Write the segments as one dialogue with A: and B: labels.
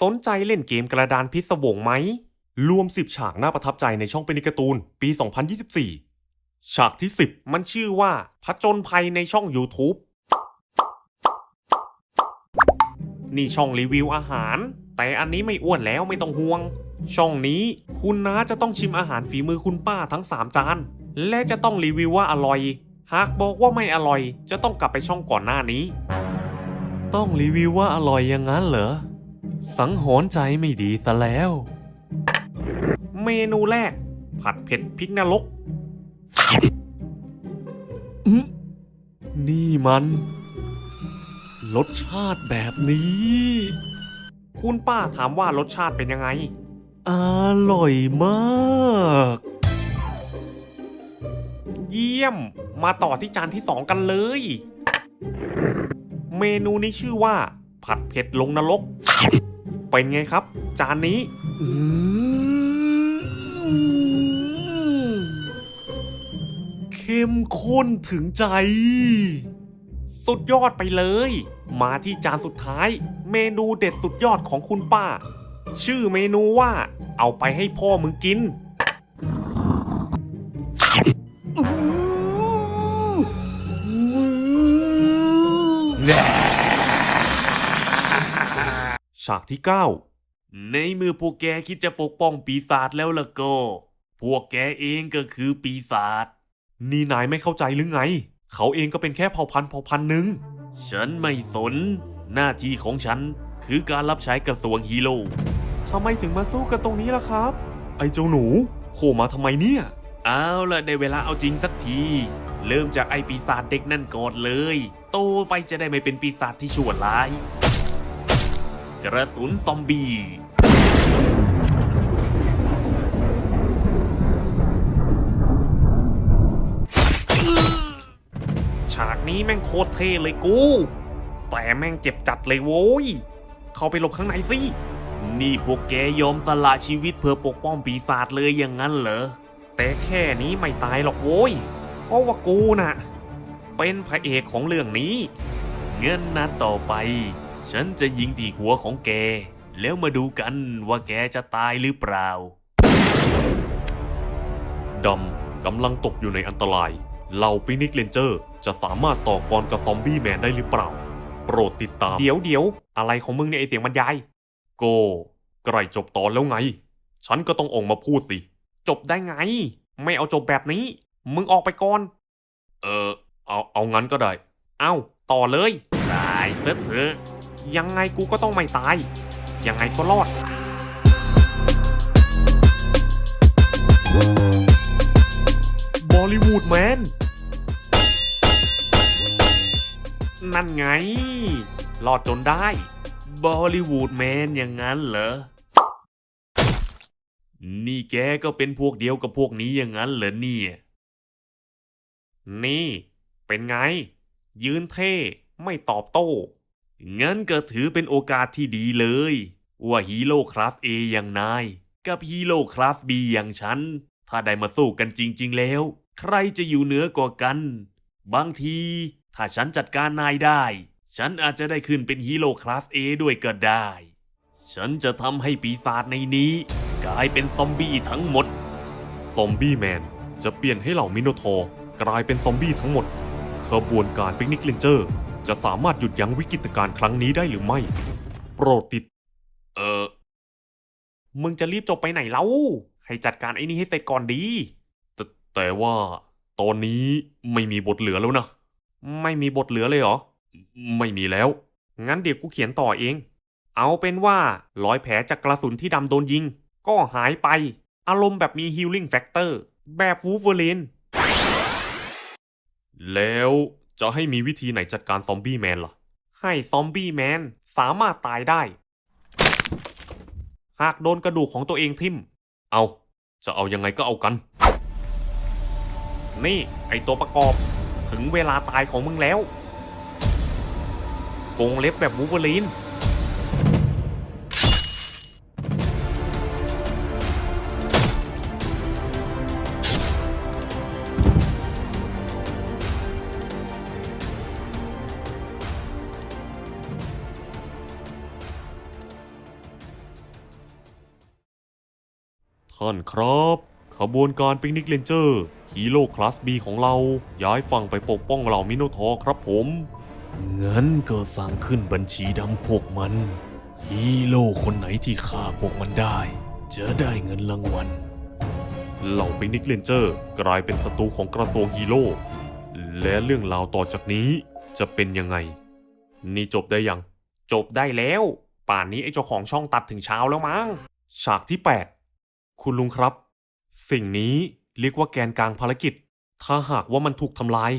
A: สนใจเล่นเกมกระดานพิศวงไหม รวม 10 ฉากน่าประทับใจในช่องเป็นนิกร์ตูนปี 2024 ฉากที่ 10 มันชื่อว่าผจญภัยในช่อง YouTube นี่ช่องรีวิวอาหาร แต่อันนี้ไม่อ้วนแล้วไม่ต้องห่วง ช่องนี้คุณน้าจะต้องชิมอาหารฝีมือคุณป้าทั้ง 3 จาน และจะต้องรีวิวว่าอร่อย หากบอกว่าไม่อร่อย จะต้องกลับไปช่องก่อนหน้านี้ ต้องรีวิวว่าอร่อยอย่างนั้นเหรอ สังหรณ์ใจไม่ดีซะแล้ว เมนูแรก ผัดเผ็ดพริกนรกนี่มัน รสชาติแบบนี้ คุณป้าถามว่ารสชาติเป็นยังไง อร่อยมาก เยี่ยม มาต่อที่จานที่สองกันเลย เมนูนี้ชื่อว่า ผัดเผ็ดลงนรก เป็นไงครับ จานนี้เข้มข้นถึงใจ สุดยอดไปเลย มาที่จานสุดท้าย เมนูเด็ดสุดยอดของคุณป้า ชื่อเมนูว่า เอาไปให้พ่อมึงกินากที่ 9 ในเมื่อพวกแกคิดจะปกป้องปีศาจแล้วล่ะก็ พวกแกเองก็คือปีศาจ นี่นายไม่เข้าใจหรือไง เขาเองก็เป็นแค่เผ่าพันธุ์เผ่าพันธุ์หนึ่ง ฉันไม่สน หน้าที่ของฉันคือการรับใช้กระทรวงฮีโร่ทำไมถึงมาสู้กันตรงนี้ล่ะครับ ไอ้เจ้าหนูโผล่มาทำไมเนี่ยเอาล่ะได้เวลาเอาจริงสักที เริ่มจากไอ้ปีศาจเด็กนั่นก่อนเลย โตไปจะได้ไม่เป็นปีศาจที่ชั่วร้าย กระสุนซอมบี้ฉากนี้แม่งโคตรเท่เลยกู แต่แม่งเจ็บจัดเลยโว้ย เข้าไปหลบข้างในสิ นี่พวกแกยอมสละชีวิตเพื่อปกป้องปีศาจเลยอย่างนั้นเหรอ แต่แค่นี้ไม่ตายหรอกโว้ย เพราะว่ากูน่ะ เป็นพระเอกของเรื่องนี้ เงินนัดต่อไป ฉันจะยิงที่หัวของแก แล้วมาดูกันว่าแกจะตายหรือเปล่าดำกำลังตกอยู่ในอันตรายเหล่าปินิกเลนเจอร์ จะสามารถต่อกรกับซอมบี้แมนได้หรือเปล่า โปรดติดตาม เดี๋ยวเดี๋ยวอะไรของมึงเนี่ยไอเสียงบรรยาย โกใกล้จบตอนแล้วไง ฉันก็ต้องออกมาพูดสิ จบได้ไง ไม่เอาจบแบบนี้ มึงออกไปก่อน เออ เอาเอางั้นก็ได้ เอ้าต่อเลยตายเถอะเถอะ ยังไงกูก็ต้องไม่ตาย ยังไงก็รอด บอลิวูดแมน นั่นไง รอดจนได้ บอลิวูดแมนอย่างนั้นเหรอ นี่แกก็เป็นพวกเดียวกับพวกนี้อย่างนั้นเหรอเนี่ย นี่ เป็นไง ยืนเท่ ไม่ตอบโต้ งั้นก็ถือเป็นโอกาสที่ดีเลย ว่าฮีโร่คลาส A ออย่างนาย กับฮีโร่คลาส B อย่างฉัน ถ้าได้มาสู้กันจริง ๆ แล้ว ใครจะอยู่เหนือกว่ากัน บางที ถ้าฉันจัดการนายได้ ฉันอาจจะได้ขึ้นเป็นฮีโร่คลาส A ด้วยก็ได้ ฉันจะทำให้ปีศาจในนี้ กลายเป็นซอมบี้ทั้งหมด ซอมบี้แมนจะเปลี่ยนให้เหล่ามิโนทอร์กลายเป็นซอมบี้ทั้งหมดขบวนการปิกนิกเลนเจอร์ จะสามารถหยุดยั้งวิกฤตการณ์ครั้งนี้ได้หรือไม่ โปรดติด เออ มึงจะรีบจบไปไหนเล่า ให้จัดการไอ้นี่ให้เสร็จก่อนดี แต่แต่ว่า ตอนนี้ไม่มีบทเหลือแล้วนะ ไม่มีบทเหลือเลยเหรอ ไม่มีแล้ว งั้นเดี๋ยวกูเขียนต่อเอง เอาเป็นว่ารอยแผลจากกระสุนที่ดำโดนยิง ก็หายไป อารมณ์แบบมี healing factor แบบวูฟเวอรีนแล้ว จะให้มีวิธีไหนจัดการซอมบี้แมนล่ะ ให้ซอมบี้แมนสามารถตายได้ หากโดนกระดูกของตัวเองทิ่ม เอา จะเอายังไงก็เอากัน นี่ไอตัวประกอบ ถึงเวลาตายของมึงแล้วกงเล็บแบบวูฟเวอรีน ท่านครับ ขบวนการปิกนิกเลนเจอร์ฮีโร่คลาส B ของเราย้ายฝั่งไปปกป้องเหล่ามิโนทอร์ครับผมเงินก็สั่งขึ้นบัญชีดำพวกมัน ฮีโร่คนไหนที่ฆ่าพวกมันได้ จะได้เงินรางวัล เหล่าปิกนิกเลนเจอร์กลายเป็นศัตรูของกระทรวงฮีโร่ และเรื่องราวต่อจากนี้จะเป็นยังไง นี่จบได้ยัง จบได้แล้ว ป่านนี้ไอ้เจ้าของช่องตัดถึงเช้าแล้วมั้ง ฉากที่ 8 คุณลุงครับ สิ่งนี้เรียกว่าแกนกลางภารกิจ ถ้าหากว่ามันถูกทำลาย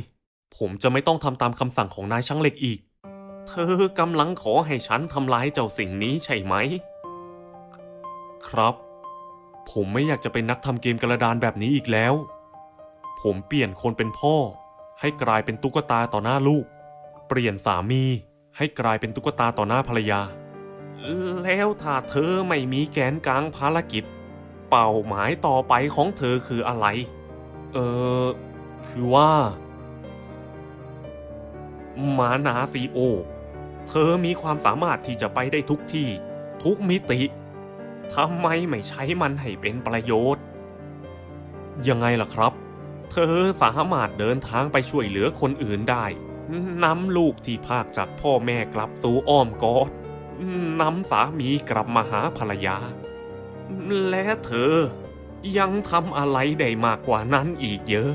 A: ผมจะไม่ต้องทำตามคำสั่งของนายช่างเหล็กอีก เธอกำลังขอให้ฉันทำลายเจ้าสิ่งนี้ใช่ไหม ครับ ผมไม่อยากจะเป็นนักทำเกมกระดานแบบนี้อีกแล้ว ผมเปลี่ยนคนเป็นพ่อ ให้กลายเป็นตุ๊กตาต่อหน้าลูก เปลี่ยนสามีให้กลายเป็นตุ๊กตาต่อหน้าภรรยา แล้วถ้าเธอไม่มีแกนกลางภารกิจ เป้าหมายต่อไปของเธอคืออะไร เออ คือว่ามานาซีโอ เธอมีความสามารถที่จะไปได้ทุกที่ ทุกมิติทำไมไม่ใช้มันให้เป็นประโยชน์ ยังไงล่ะครับ เธอสามารถเดินทางไปช่วยเหลือคนอื่นได้นำลูกที่พากจากพ่อแม่กลับสู่อ้อมกอดนำสามีกลับมาหาภรรยา และเธอยังทำอะไรได้มากกว่านั้นอีกเยอะ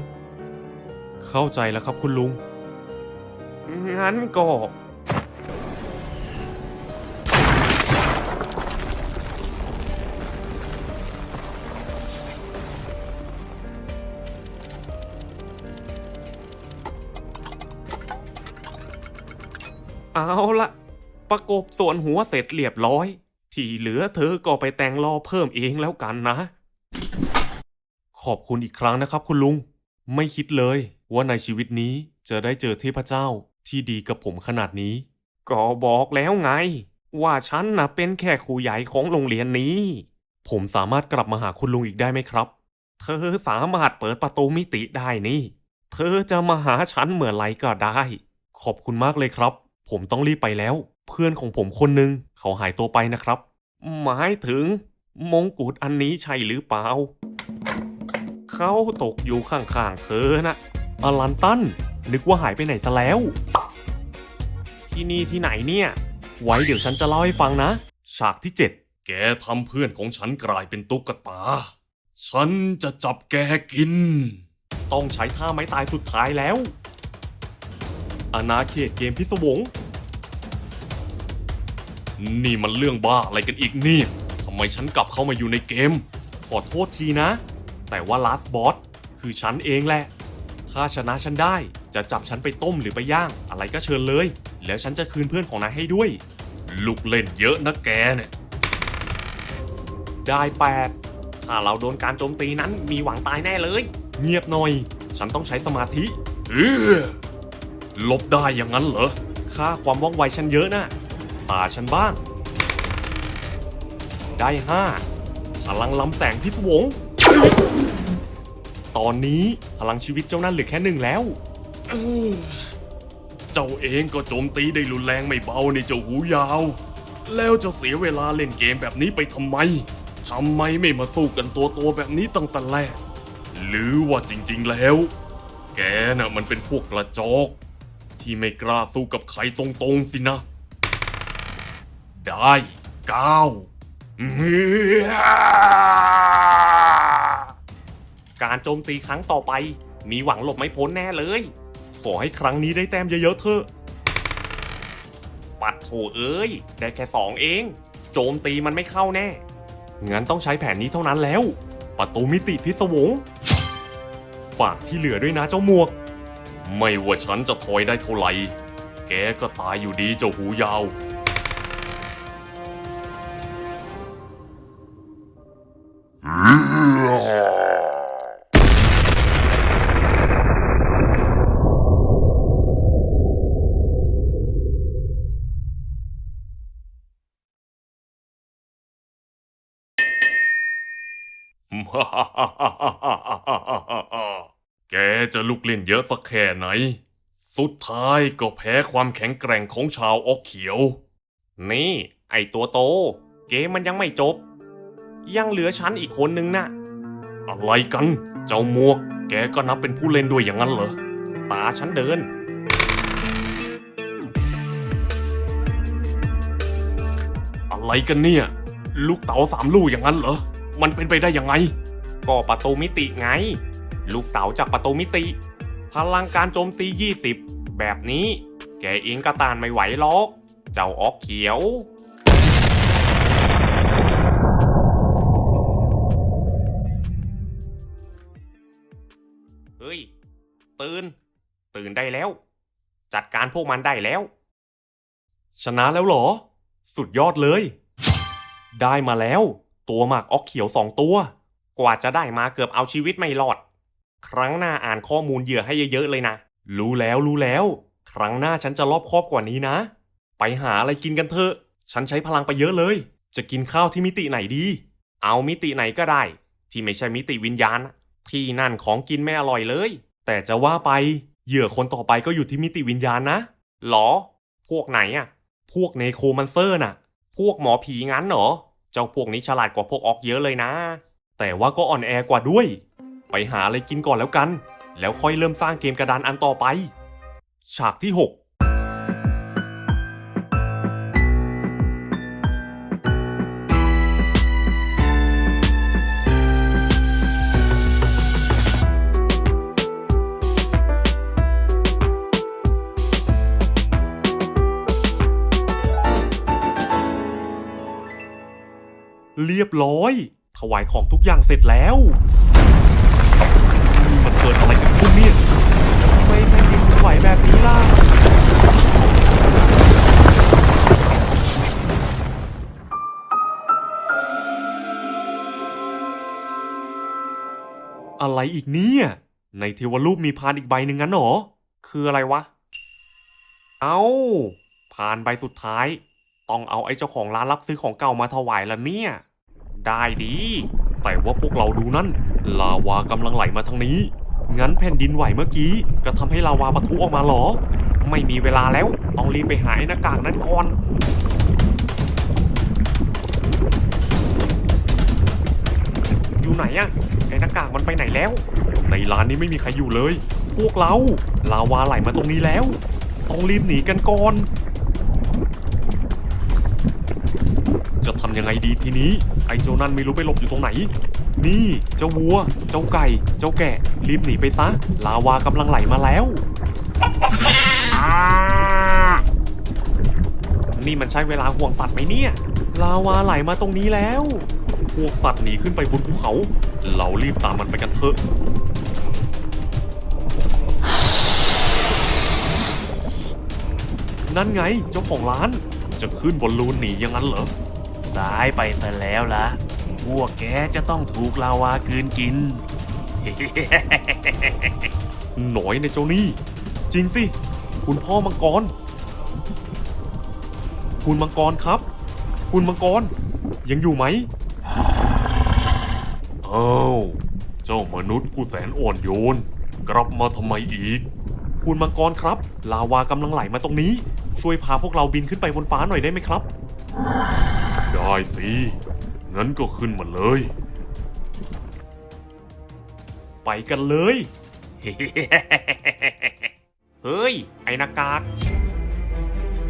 A: เข้าใจแล้วครับคุณลุง งั้นก็ เอาละประกบส่วนหัวเสร็จเรียบร้อย ที่เหลือเธอก็ไปแต่งรอเพิ่มเองแล้วกันนะ ขอบคุณอีกครั้งนะครับคุณลุง ไม่คิดเลยว่าในชีวิตนี้จะได้เจอเทพเจ้าที่ดีกับผมขนาดนี้ ก็บอกแล้วไง ว่าฉันน่ะเป็นแค่ครูใหญ่ของโรงเรียนนี้ ผมสามารถกลับมาหาคุณลุงอีกได้ไหมครับ เธอสามารถเปิดประตูมิติได้นี่ เธอจะมาหาฉันเมื่อไหร่ก็ได้ ขอบคุณมากเลยครับ ผมต้องรีบไปแล้ว เพื่อนของผมคนหนึ่ง เขาหายตัวไปนะครับ หมายถึงมงกุฎอันนี้ใช่หรือเปล่า เขาตกอยู่ข้างๆเธอนะอลันตัน นึกว่าหายไปไหนซะแล้ว ที่นี่ที่ไหนเนี่ย ไว้เดี๋ยวฉันจะเล่าให้ฟังนะ ฉากที่ 7 แกทำเพื่อนของฉันกลายเป็นตุ๊กตา ฉันจะจับแกกิน ต้องใช้ท่าไม้ตายสุดท้ายแล้ว อาณาเขตเกมพิศวง นี่มันเรื่องบ้าอะไรกันอีกเนี่ยทำไมฉันกลับเข้ามาอยู่ในเกม ขอโทษทีนะ แต่ว่าลาสบอสคือฉันเองแหละ ถ้าชนะฉันได้จะจับฉันไปต้มหรือไปย่าง อะไรก็เชิญเลย แล้วฉันจะคืนเพื่อนของนายให้ด้วย ลูกเล่นเยอะนะแกเนี่ย ได้แปดถ้าเราโดนการโจมตีนั้นมีหวังตายแน่เลย เงียบหน่อย ฉันต้องใช้สมาธิเออลบได้อย่างนั้นเหรอ ค่าความว่องไวฉันเยอะนะ ตาฉันบ้าง ได้ห้าพลังล้ำแสงพิศวง ตอนนี้พลังชีวิตเจ้านั่นเหลือแค่หนึ่งแล้ว เจ้าเองก็โจมตีได้รุนแรงไม่เบาในเจ้าหูยาว แล้วจะเสียเวลาเล่นเกมแบบนี้ไปทำไมทำไมไม่มาสู้กันตัวตัวแบบนี้ตั้งแต่แรก หรือว่าจริงๆแล้ว แกน่ะมันเป็นพวกกระจอก ที่ไม่กล้าสู้กับใครตรงๆสินะ ได้เก้าการโจมตีครั้งต่อไป มีหวังหลบไม่พ้นแน่เลย ขอให้ครั้งนี้ได้แต้มเยอะๆเถอะ ปัดโถเอ้ย ได้แค่สองเอง โจมตีมันไม่เข้าแน่ งั้นต้องใช้แผนนี้เท่านั้นแล้ว ประตูมิติพิศวง ฝากที่เหลือด้วยนะเจ้าหมวก ไม่ว่าฉันจะถอยได้เท่าไหร่ แกก็ตายอยู่ดีเจ้าหูยาว แกจะลุกเล่นเยอะสักแค่ไหน สุดท้ายก็แพ้ความแข็งแกร่งของชาวออกเขียว นี่ ไอตัวโต เกมมันยังไม่จบ ยังเหลือฉันอีกคนนึงนะอะไรกัน เจ้าหมวก แกก็นับเป็นผู้เล่นด้วยอย่างนั้นเหรอ ตาฉันเดินอะไรกันเนี่ย ลูกเต๋าสามลูกอย่างนั้นเหรอ มันเป็นไปได้ยังไง ก็ประตูมิติไง ลูกเต๋าจากประตูมิติ พลังการโจมตี 20 แบบนี้ แกเองก็ต้านไม่ไหวหรอก เจ้าออกเขียว เฮ้ย ตื่น ตื่นได้แล้ว จัดการพวกมันได้แล้ว ชนะแล้วเหรอ สุดยอดเลย ได้มาแล้ว ตัวหมากออกเขียวสองตัว กว่าจะได้มาเกือบเอาชีวิตไม่รอด ครั้งหน้าอ่านข้อมูลเหยื่อให้เยอะๆเลยนะ รู้แล้วรู้แล้ว ครั้งหน้าฉันจะรอบคอบกว่านี้นะ ไปหาอะไรกินกันเถอะ ฉันใช้พลังไปเยอะเลย จะกินข้าวที่มิติไหนดี เอามิติไหนก็ได้ ที่ไม่ใช่มิติวิญญาณ ที่นั่นของกินไม่อร่อยเลย แต่จะว่าไปเหยื่อคนต่อไปก็อยู่ที่มิติวิญญาณนะหรอ พวกไหนอะพวกเนโครมันเซอร์น่ะ พวกหมอผีงั้นเหรอ เจ้าพวกนี้ฉลาดกว่าพวกออกเยอะเลยนะ แต่ว่าก็อ่อนแอกว่าด้วย ไปหาอะไรกินก่อนแล้วกัน แล้วค่อยเริ่มสร้างเกมกระดานอันต่อไป ฉากที่ 6เรียบร้อย วายของทุกอย่างเสร็จแล้ว มันเกิดอะไรกันขึ้นเนี่ยทำไมแผ่นดินถึงไหวแบบนี้ล่ะ อะไรอีกเนี่ย ในเทวรูปมีพานอีกใบหนึ่งงั้นหรอ คืออะไรวะ เอาพานใบสุดท้าย ต้องเอาไอ้เจ้าของร้านรับซื้อของเก่ามาถวายละเนี่ย ได้ดี แต่ว่าพวกเราดูนั่น ลาวากำลังไหลมาทางนี้ งั้นแผ่นดินไหวเมื่อกี้ ก็ทำให้ลาวาปะทุออกมาเหรอ ไม่มีเวลาแล้ว ต้องรีบไปหาไอ้หน้ากากนั้นก่อนอยู่ไหนอะไอ้หน้ากากมันไปไหนแล้ว ในร้านนี้ไม่มีใครอยู่เลย พวกเรา ลาวาไหลมาตรงนี้แล้ว ต้องรีบหนีกันก่อน ทำยังไงดีทีนี้ ไอ้เจ้านั่นไม่รู้ไปหลบอยู่ตรงไหน นี่ เจ้าวัว เจ้าไก่ เจ้าแกะ รีบหนีไปซะ ลาวากำลังไหลมาแล้ว นี่มันใช้เวลาห่วงสัตว์ไหมเนี่ย ลาวาไหลมาตรงนี้แล้ว พวกสัตว์หนีขึ้นไปบนภูเขา เรารีบตามมันไปกันเถอะนั่นไงเจ้าของร้าน จะขึ้นบนลูนหนีอย่างนั้นเหรอ สายไปแต่แล้วละพวกแกจะต้องถูกลาวากลืนกิน หน่อยในเจ้านี่ จริงสิ คุณพ่อมังกร คุณมังกรครับ คุณมังกร ยังอยู่ไหมอ้าวเจ้ามนุษย์ผู้แสนอ่อนโยน กลับมาทำไมอีก คุณมังกรครับ ลาวากำลังไหลมาตรงนี้ ช่วยพาพวกเราบินขึ้นไปบนฟ้าหน่อยได้ไหมครับ ได้สิ งั้นก็ขึ้นมาเลย ไปกันเลย เฮ้ย ไอ้หนากาก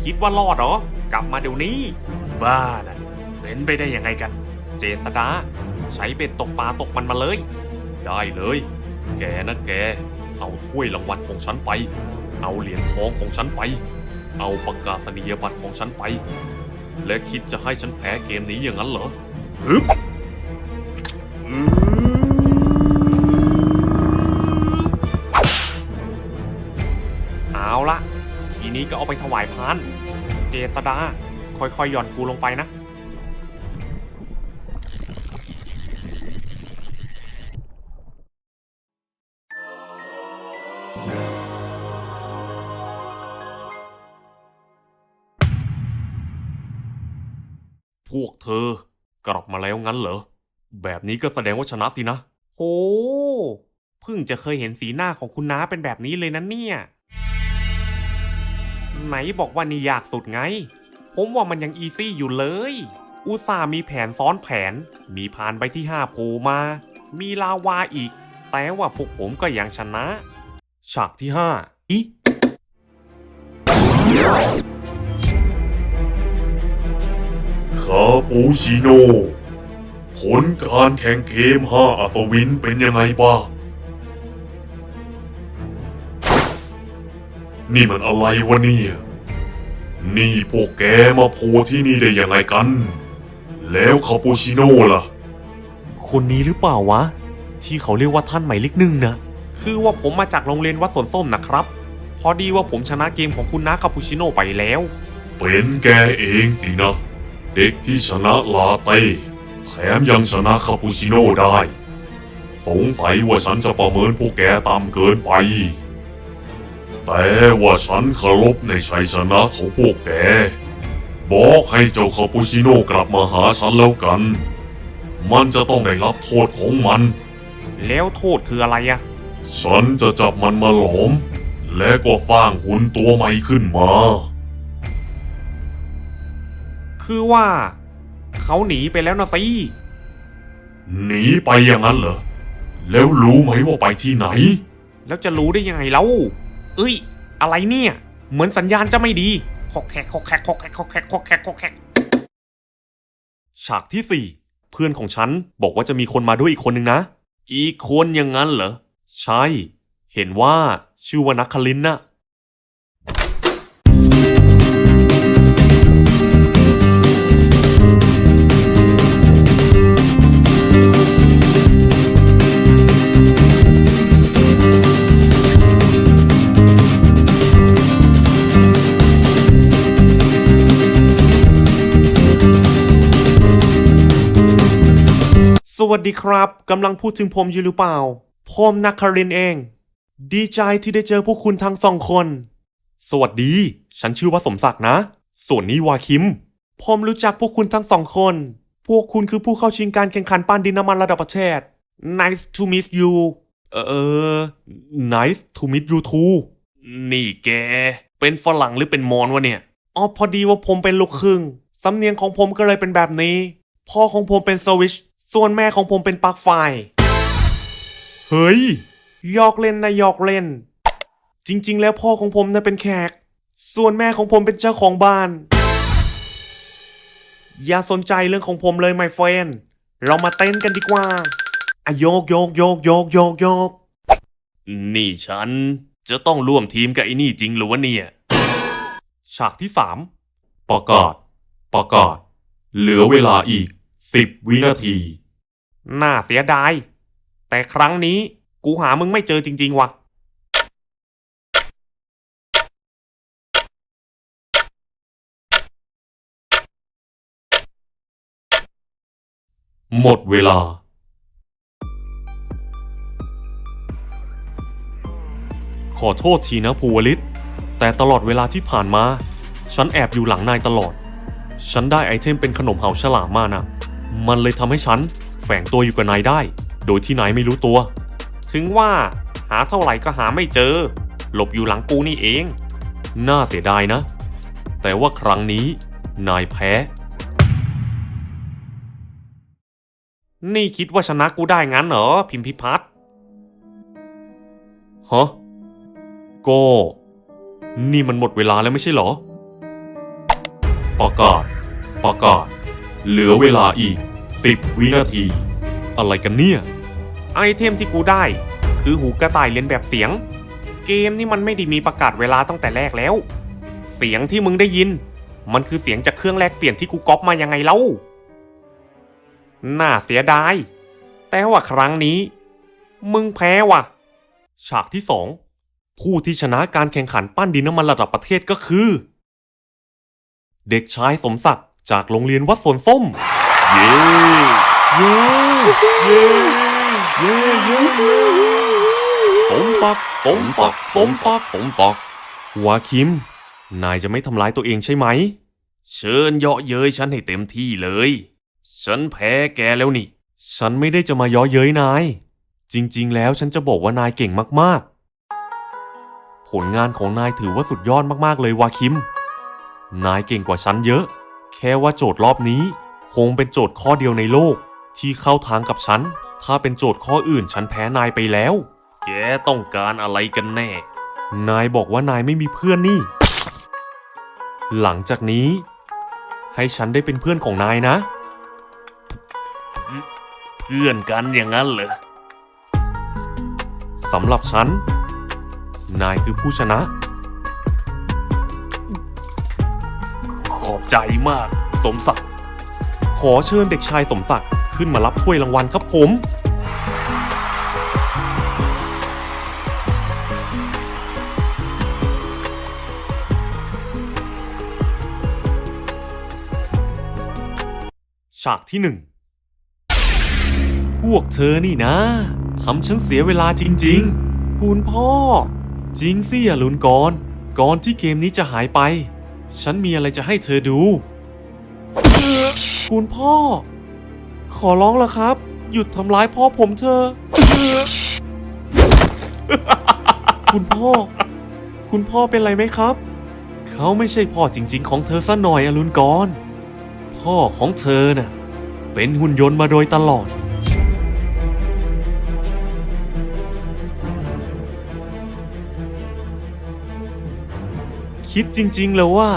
A: คิดว่ารอดเหรอ กลับมาเดี๋ยวนี้ บ้านะเป็นไปได้ยังไงกัน เจษดา ใช้เบ็ดตกปลาตกมันมาเลย ได้เลย แกนะแก เอาถ้วยรางวัลของฉันไป เอาเหรียญทองของฉันไป เอาประกาศนียบัตรของฉันไป และคิดจะให้ฉันแพ้เกมนี้อย่างนั้นเหรอฮึบอืมเอาละทีนี้ก็เอาไปถวายพาน เจษดา ค่อยๆหย่อนกูลงไปนะ วกเธอ กลับมาแล้วงั้นเหรอ แบบนี้ก็แสดงว่าชนะสินะ โหเพิ่งจะเคยเห็นสีหน้าของคุณน้าเป็นแบบนี้เลยนะเนี่ย ไหนบอกว่านี่ยากสุดไง ผมว่ามันยังอีซี่อยู่เลย อุตส่ามีแผนซ้อนแผน มีพานใบที่ห้าโผลมา มีลาวาอีก แต่ว่าพวกผมก็ยังชนะ ฉากที่ห้าอี
B: คาปูชิโน่ผลการแข่งเกมห้าอัศวินเป็นยังไงบ้าง นี่มันอะไรวะเนี่ย นี่พวกแกมาโผล่ที่นี่ได้ยังไงกัน แล้วคาปูชิโน่ล่ะ
A: คนนี้หรือเปล่าวะ ที่เขาเรียกว่าท่านหมายเลขหนึ่งนะ คือว่าผมมาจากโรงเรียนวัดสวนส้มนะครับ พอดีว่าผมชนะเกมของคุณนาคาปูชิโน่ไปแล้ว
B: เป็นแกเองสินะ เด็กที่ชนะลาเต้แถมยังชนะคาปูชิโน่ได้ สงสัยว่าฉันจะประเมินพวกแกต่ำเกินไป แต่ว่าฉันเคารพในชัยชนะของพวกแก บอกให้เจ้าคาปูชิโน่กลับมาหาฉันแล้วกัน มันจะต้องได้รับโทษของมัน
A: แล้วโทษคืออะไรอะ
B: ฉันจะจับมันมาหลอม และก็สร้างหุ่นตัวใหม่ขึ้นมา
A: คือว่า เขาหนีไปแล้วนะสิ
B: หนีไปอย่างนั้นเหรอ แล้วรู้ไหมว่าไปที่ไหน
A: แล้วจะรู้ได้ยังไงเล่าเอ้ย อะไรเนี่ย เหมือนสัญญาณจะไม่ดีคอกแคกคอกแคกคอกแคกคอกแคกคอกแคกคอกแคกฉากที่สี่เพื่อนของฉันบอกว่าจะมีคนมาด้วยอีกคนนึงนะ อีกคนอย่างนั้นเหรอ ใช่ เห็นว่าชื่อว่านักคลินน่ะ วัสดีครับกำลังพูดถึงผมอยู่หรือเปล่า ผมนักคารินเอง ดีใจที่ได้เจอพวกคุณทั้งสองคน สวัสดี ฉันชื่อว่าสมศักดิ์นะ ส่วนนี้วาคิม ผมรู้จักพวกคุณทั้งสองคน พวกคุณคือผู้เข้าชิงการแข่งขันปั้นดินน้ำมันระดับประเทศ Nice to meet you เออ Nice to meet you too นี่แก เป็นฝรั่งหรือเป็นมอญวะเนี่ยอ๋อพอดีว่าผมเป็นลูกครึ่งสำเนียงของผมก็เลยเป็นแบบนี้ พ่อของผมเป็นสวิช ส่วนแม่ของผมเป็นปลั๊กไฟ เฮ้ยหยอกเล่นนะหยอกเล่น จริง ๆ แล้วพ่อของผมน่ะเป็นแขก ส่วนแม่ของผมเป็นเจ้าของบ้าน อย่าสนใจเรื่องของผมเลย my friend เรามาเต้นกันดีกว่าอะโยกโยกโยกโยกโยกโยก นี่ฉัน จะต้องร่วมทีมกับไอ้นี่จริงหรือวะเนี่ย ฉากที่สาม
B: ประกาศ ประกาศ เหลือเวลาอีก 10 วินาที
A: น่าเสียดาย แต่ครั้งนี้กูหามึงไม่เจอจริง ๆวะ
B: หมดเวลา
A: ขอโทษทีนะภูวลิต แต่ตลอดเวลาที่ผ่านมา ฉันแอบอยู่หลังนายตลอด ฉันได้ไอเทมเป็นขนมเหาฉลามมานะ มันเลยทำให้ฉัน แฝงตัวอยู่กับนายได้ โดยที่นายไม่รู้ตัว ถึงว่าหาเท่าไหร่ก็หาไม่เจอ หลบอยู่หลังกูนี่เอง น่าเสียดายนะ แต่ว่าครั้งนี้นายแพ้ นี่คิดว่าชนะกูได้งั้นเหรอพิมพิพัฒน์ฮะก็ นี่มันหมดเวลาแล้วไม่ใช่เหรอ
B: ประกาศประกาศเหลือเวลาอีก 10 วินาที
A: อะไรกันเนี่ย ไอเทมที่กูได้ คือหูกระต่ายเลียนแบบเสียง เกมนี่มันไม่ได้มีประกาศเวลาตั้งแต่แรกแล้ว เสียงที่มึงได้ยิน มันคือเสียงจากเครื่องแลกเปลี่ยนที่กูก๊อปมายังไงเล่า น่าเสียดาย แต่ว่าครั้งนี้ มึงแพ้ว่ะ ฉากที่สองผู้ที่ชนะการแข่งขันปั้นดินน้ำมันระดับประเทศก็คือ เด็กชายสมศักดิ์จากโรงเรียนวัดสวนส้ม เย้เย้เย้เย้เย้เย้สมศักดิ์สมศักดิ์สมศักดิ์สมศักดิ์วาคิม นายจะไม่ทำร้ายตัวเองใช่ไหม เชิญเยาะเย้ยฉันให้เต็มที่เลย ฉันแพ้แกแล้วนี่ ฉันไม่ได้จะมาเยาะเย้ยนาย จริง ๆ แล้วฉันจะบอกว่านายเก่งมากๆ ผลงานของนายถือว่าสุดยอดมากๆเลยวาคิม นายเก่งกว่าฉันเยอะ แค่ว่าโจทย์รอบนี้ คงเป็นโจทย์ข้อเดียวในโลก ที่เข้าทางกับฉัน ถ้าเป็นโจทย์ข้ออื่นฉันแพ้นายไปแล้ว แกต้องการอะไรกันแน่ นายบอกว่านายไม่มีเพื่อนนี่ หลังจากนี้ ให้ฉันได้เป็นเพื่อนของนายนะ เพื่อนกันอย่างนั้นเหรอสำหรับฉัน นายคือผู้ชนะ ขอบใจมาก สมศักดิ์ข อเชิญเด็กชายสมศักดิ์ขึ้นมารับถ้วยรางวัลครับผม ฉากที่หนึ่งพวกเธอนี่นะทำฉันเสียเวลาจริง ๆ คุณพ่อ จริงสิอรุณกรก่อนที่เกมนี้จะหายไป ฉันมีอะไรจะให้เธอดู คุณพ่อ ขอร้องแล้วครับ หยุดทำร้ายพ่อผมเธอะคุณพ่อ คุณพ่อเป็นไรไหมครับ เขาไม่ใช่พ่อจริง ๆ ของเธอซะหน่อยอรุณกรพ่อของเธอน่ะ เป็นหุ่นยนต์มาโดยตลอดคิดจริงๆ แล้วว่า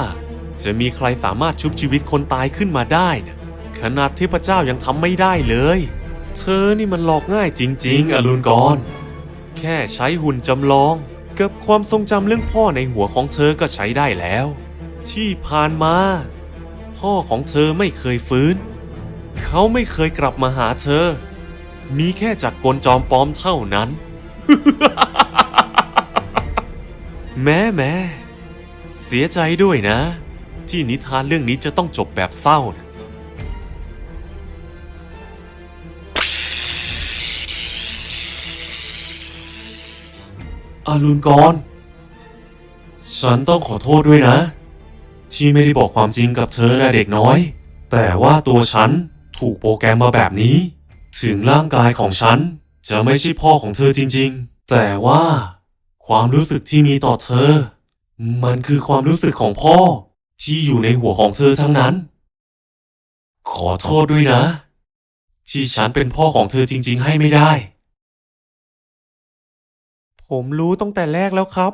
A: จะมีใครสามารถชุบชีวิตคนตายขึ้นมาได้นะ ขนาดเทพเจ้ายังทำไม่ได้เลย เธอนี่มันหลอกง่ายจริง ๆ อรุณกร แค่ใช้หุ่นจำลอง กับความทรงจำเรื่องพ่อในหัวของเธอก็ใช้ได้แล้ว ที่ผ่านมา พ่อของเธอไม่เคยฟื้น เขาไม่เคยกลับมาหาเธอ มีแค่จากกลจอมปลอมเท่านั้น แม้แม้เสียใจด้วยนะ ที่นิทานเรื่องนี้จะต้องจบแบบเศร้านะ อารุณกร ฉันต้องขอโทษด้วยนะ ที่ไม่ได้บอกความจริงกับเธอนะเด็กน้อย แต่ว่าตัวฉันถูกโปรแกรมมาแบบนี้ ถึงร่างกายของฉัน จะไม่ใช่พ่อของเธอจริง ๆ แต่ว่า ความรู้สึกที่มีต่อเธอ มันคือความรู้สึกของพ่อที่อยู่ในหัวของเธอทั้งนั้น ขอโทษด้วยนะ ที่ฉันเป็นพ่อของเธอจริง ๆ ให้ไม่ได้ ผมรู้ตั้งแต่แรกแล้วครับ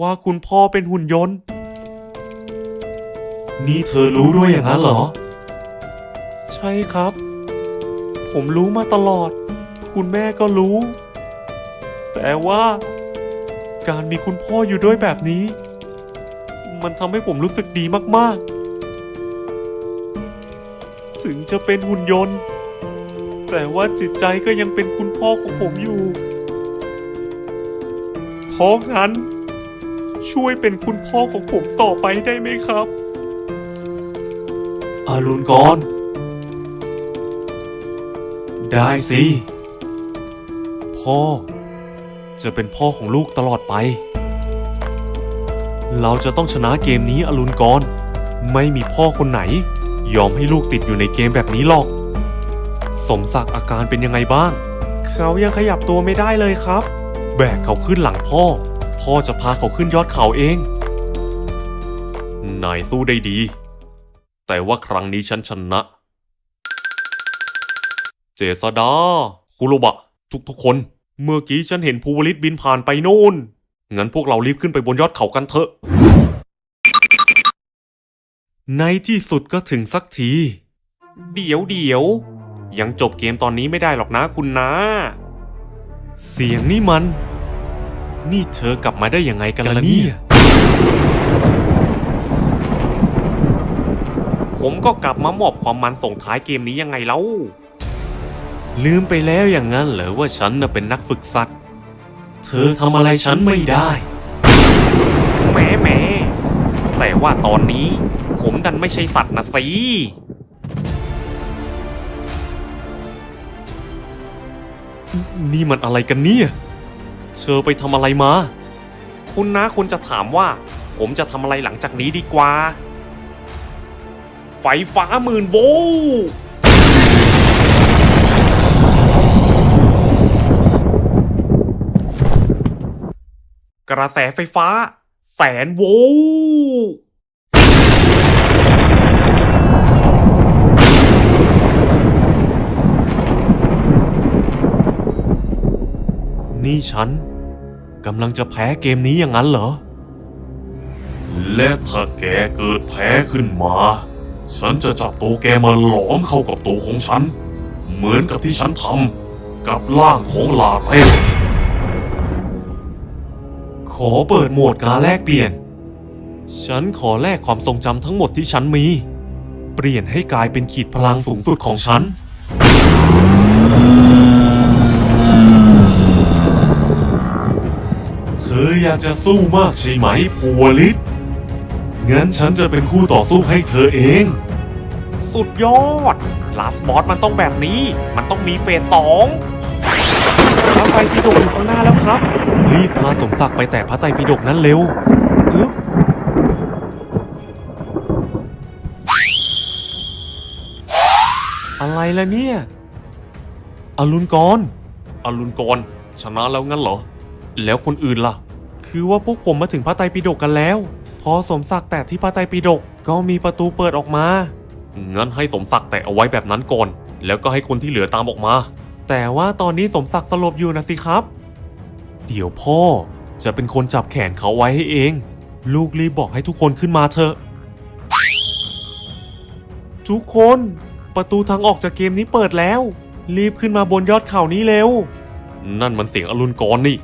A: ว่าคุณพ่อเป็นหุ่นยนต์ นี่เธอรู้ด้วยอย่างนั้นเหรอ ใช่ครับ ผมรู้มาตลอด คุณแม่ก็รู้ แต่ว่า การมีคุณพ่ออยู่ด้วยแบบนี้ มันทำให้ผมรู้สึกดีมากๆ ถึงจะเป็นหุ่นยนต์ แต่ว่าจิตใจก็ยังเป็นคุณพ่อของผมอยู่ พราะงั้น ช่วยเป็นคุณพ่อของผมต่อไปได้ไหมครับอารุณกรได้สิ พ่อ จะเป็นพ่อของลูกตลอดไป เราจะต้องชนะเกมนี้อรุณกรไม่มีพ่อคนไหน ยอมให้ลูกติดอยู่ในเกมแบบนี้หรอก สมศักดิ์อาการเป็นยังไงบ้าง เขายังขยับตัวไม่ได้เลยครับ แบกเขาขึ้นหลังพ่อ พ่อจะพาเขาขึ้นยอดเขาเอง นายสู้ได้ดี แต่ว่าครั้งนี้ฉันชนะ เจษดา คุโรบะ ทุกๆคน เมื่อกี้ฉันเห็นภูวลิตบินผ่านไปโน่น งั้นพวกเรารีบขึ้นไปบนยอดเขากันเถอะ ในที่สุดก็ถึงสักที เดี๋ยวเดี๋ยว ยังจบเกมตอนนี้ไม่ได้หรอกนะคุณนะ เสียงนี่มัน นี่เธอกลับมาได้ยังไงกันล่ะเนี่ย ผมก็กลับมามอบความมันส่งท้ายเกมนี้ยังไงเล่า ลืมไปแล้วอย่างนั้นเหรอว่าฉันน่ะเป็นนักฝึกสัตว์ เธอทำอะไรฉันไม่ได้ แหมแหมแต่ว่าตอนนี้ผมดันไม่ใช่สัตว์นะสิ นี่มันอะไรกันเนี่ยเธอไปทำอะไรมา คุณนะคุณจะถามว่า ผมจะทำอะไรหลังจากนี้ดีกว่า ไฟฟ้าหมื่นโวลต์กระแสไฟฟ้า แสนโวลต์ นี่ฉันกำลังจะแพ้เกมนี้อย่างนั้นเหรอ
B: และถ้าแกเกิดแพ้ขึ้นมา ฉันจะจับตัวแกมาหลอมเข้ากับตัวของฉัน เหมือนกับที่ฉันทำกับร่างของลาเต้
A: ขอเปิดโหมดการแลกเปลี่ยน ฉันขอแลกความทรงจำทั้งหมดที่ฉันมี เปลี่ยนให้กลายเป็นขีดพลังสูงสุดของฉัน เธ ออยากจะสู้มากใช่ไหมผัวลิศงั้นฉันจะเป็นคู่ต่อสู้ให้เธอเอง สุดยอด ลาสบอสมันต้องแบบนี้ มันต้องมีเฟสสองพระไตรปิฎกอยู่ข้างหน้าแล้วครับ รีบพาสมศักดิ์ไปแตะพระไตรปิฎกนั้นเร็วอึ๊บอะไรล่ะเนี่ย อรุณกร อรุณกร ชนะแล้วงั้นเหรอ แล้วคนอื่นล่ะ คือว่าพวกผมมาถึงพระไตรปิฎกกันแล้ว พอสมศักดิ์แตะที่พระไตรปิฎกก็มีประตูเปิดออกมา งั้นให้สมศักดิ์แตะเอาไว้แบบนั้นก่อน แล้วก็ให้คนที่เหลือตามออกมา แต่ว่าตอนนี้สมศักดิ์สลบอยู่นะสิครับ เดี๋ยวพ่อจะเป็นคนจับแขนเขาไว้ให้เอง ลูกรีบบอกให้ทุกคนขึ้นมาเถอะ ทุกคนประตูทางออกจากเกมนี้เปิดแล้ว รีบขึ้นมาบนยอดเขานี้เร็ว นั่นมันเสียงอรุณกรนี่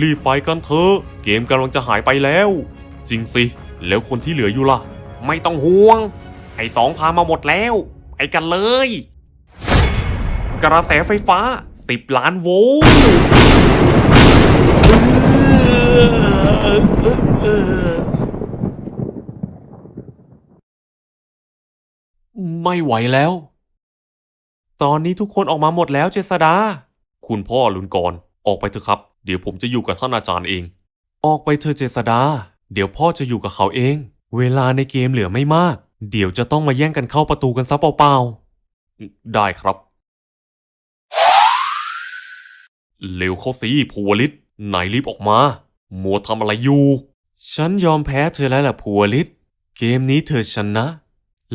A: รีบไปกันเถอะเกมกำลังจะหายไปแล้ว จริงสิ แล้วคนที่เหลืออยู่ล่ะ ไม่ต้องห่วง ไอ้สองพามาหมดแล้วไอ้กันเลย กระแสไฟฟ้า 10 ล้านโวลต์ไม่ไหวแล้ว ตอนนี้ทุกคนออกมาหมดแล้วเจษดา คุณพ่อลุนกรออกไปเถอะครับ เดี๋ยวผมจะอยู่กับท่านอาจารย์เอง ออกไปเถอเจษดา เดี๋ยวพ่อจะอยู่กับเขาเอง เวลาในเกมเหลือไม่มาก เดี๋ยวจะต้องมาแย่งกันเข้าประตูกันซะเปล่าๆ ได้ครับเร็วเข้าสิผัวลิศนายรีบออกมามัวทำอะไรอยู่ ฉันยอมแพ้เธอแล้วล่ะผัวลิศเกมนี้เธอชนะ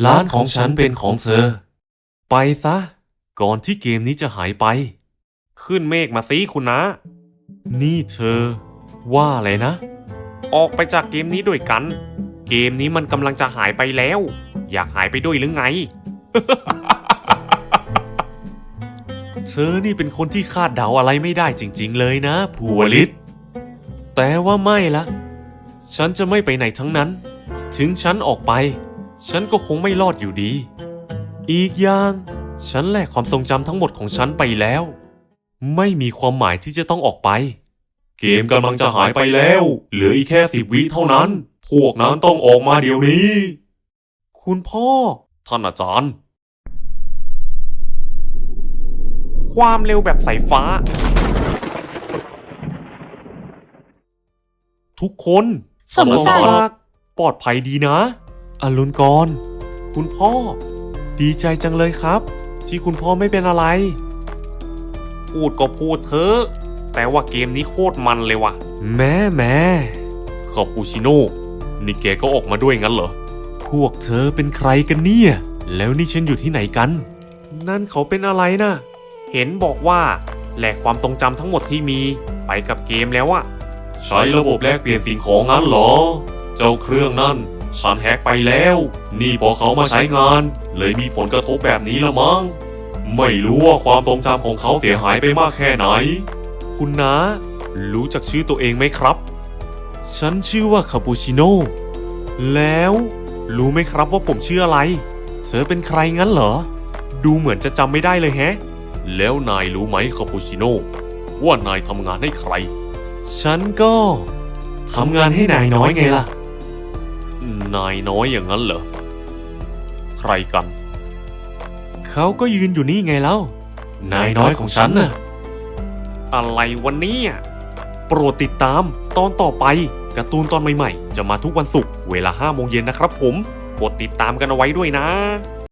A: ร้านของฉันเป็นของเธอ ไปซะ ก่อนที่เกมนี้จะหายไป ขึ้นเมฆมาสิคุณนะ นี่เธอ ว่าอะไรนะ ออกไปจากเกมนี้ด้วยกัน เกมนี้มันกำลังจะหายไปแล้ว อยากหายไปด้วยหรือไง เธอนี่เป็นคนที่คาดเดาอะไรไม่ได้จริง ๆ เลยนะผัวลิศแต่ว่าไม่ละฉันจะไม่ไปไหนทั้งนั้น ถึงฉันออกไป ฉันก็คงไม่รอดอยู่ดี อีกอย่าง ฉันแลกความทรงจำทั้งหมดของฉันไปแล้ว ไม่มีความหมายที่จะต้องออกไป เกมกำลังจะหายไปแล้ว เหลืออีกแค่สิบวิเท่านั้น พวกนั้นต้องออกมาเดี๋ยวนี้ คุณพ่อ ท่านอาจารย์ ความเร็วแบบสายฟ้า ทุกคน
C: สมศักดิ์
A: ดิ์ปลอดภัยดีนะ อรุณกร คุณพ่อ ดีใจจังเลยครับ ที่คุณพ่อไม่เป็นอะไร พูดก็พูดเถอะ แต่ว่าเกมนี้โคตรมันเลยว่ะ แม่แม่คาปูชิโน่นี่แกก็ออกมาด้วยงั้นเหรอ พวกเธอเป็นใครกันเนี่ย แล้วนี่ฉันอยู่ที่ไหนกัน นั่นเขาเป็นอะไรนะ เห็นบอกว่าแหลกความทรงจำทั้งหมดที่มีไปกับเกมแล้วอะใช้ระบบแลกเปลี่ยนสิ่งของงั้นเหรอ เจ้าเครื่องนั่นฉันแฮกไปแล้ว นี่พอเขามาใช้งาน เลยมีผลกระทบแบบนี้ละมั้ง ไม่รู้ว่าความทรงจำของเขาเสียหายไปมากแค่ไหน คุณนะ รู้จักชื่อตัวเองไหมครับ ฉันชื่อว่าคาปูชิโน่แล้วรู้ไหมครับว่าผมชื่ออะไร เธอเป็นใครงั้นเหรอ ดูเหมือนจะจำไม่ได้เลยแฮะ แล้วนายรู้ไหมคาปูชิโน่ว่านายทำงานให้ใคร ฉันก็ทำงานให้นายน้อยไงล่ะ นายน้อยอย่างนั้นเหรอ ใครกัน เขาก็ยืนอยู่นี่ไงเล่านายน้อยของฉันน่ะ อะไรวันนี้โปรดติดตามตอนต่อไปการ์ตูนตอนใหม่ๆ จะมาทุกวันศุกร์เวลา5โมงเย็นนะครับผม กดติดตามกันเอาไว้ด้วยนะ